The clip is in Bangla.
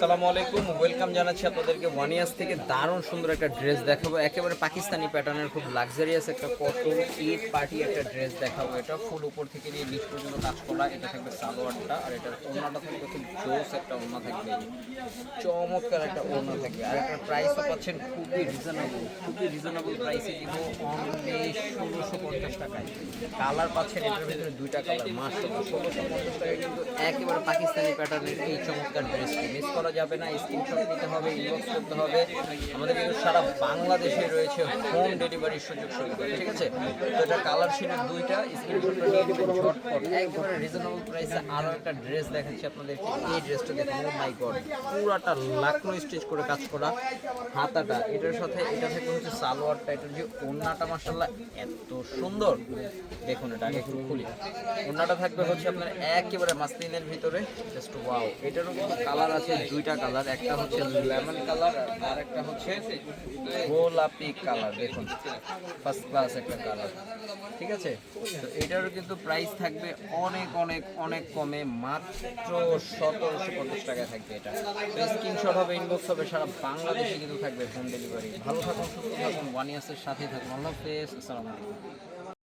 আসসালামু আলাইকুম ওয়েলকাম জানাচ্ছি আপনাদেরকে ওয়ান ইয়ার্স থেকে। দারুণ সুন্দর একটা ড্রেস দেখাবো। একেবারে পাকিস্তানি প্যাটার্নের খুব লাক্সারিয়াস একটা কটন ঈদ পার্টি একটা ড্রেস দেখাবো। এটা ফুল উপর থেকে নিয়ে নিচ পর্যন্ত কাজ করা। এটা থাকবে সালোয়ারটা আর এটার ওড়নাটা থাকবে খুব জোস একটা ওড়না থাকবে। চমৎকার একটা ওড়না থাকবে। আর এটার প্রাইসও পাচ্ছেন খুবই রিজনেবল খুবই রিজনেবল প্রাইসে দিব অনলি ষোলোশো পঞ্চাশ টাকায়। কালার পাচ্ছেন এটার ভিতরে দুইটা কালার মাস্ট ষোলোশো পঞ্চাশ টাকায় কিন্তু একেবারে পাকিস্তানি প্যাটার্নের এই চমৎকার ড্রেসটি মিস করা যাবে না স্ক্রিনশট নিতে হবে ইনবক্স করতে হবে। আমাদের কিন্তু সারা বাংলাদেশে রয়েছে হোম ডেলিভারির সুযোগ সুবিধা, ঠিক আছে? তো এটা কালার শেডের দুইটা স্ক্রিনশটটা নিয়ে নেবেন ঝটপট। একবারে রিজনেবল প্রাইসে আরও একটা ড্রেস দেখাচ্ছি আপনাদেরকে। এই ড্রেসটা দেখুন ও মাই গড পুরাটা লাকনো স্টিচ করে কাজ করা হাতাটা। এটার সাথে, এটা থেকে হচ্ছে সালোয়ারটা এটার যে ওড়নাটা মাসাল্লাহ এত সুন্দর। দেখুন এটা আগে একটু খুলি। ওড়নাটা থাকবে হচ্ছে আপনার একেবারে মাসলিনের ভিতরে জাস্ট ওয়াও এটারও কিন্তু কালার আছে, দুইটা কালার একটা হচ্ছে লেমন কালার আর একটা হচ্ছে গোলাপি কালার দেখুন ফার্স্ট ক্লাস একটা কালার ঠিক আছে? তো এটারও কিন্তু প্রাইস থাকবে অনেক অনেক অনেক কমে মাত্র সতেরোশো পঞ্চাশ টাকায় থাকবে এটা। স্ক্রিনশট হবে ইনবক্স হবে, সারা বাংলাদেশে কিন্তু থাকবে হোম ডেলিভারি ভালো থাকুন, সুস্থ থাকুন ওয়ান ইয়ার্সের সাথে থাকুন। আল্লাহ হাফেজ, আসসালামু আলাইকুম।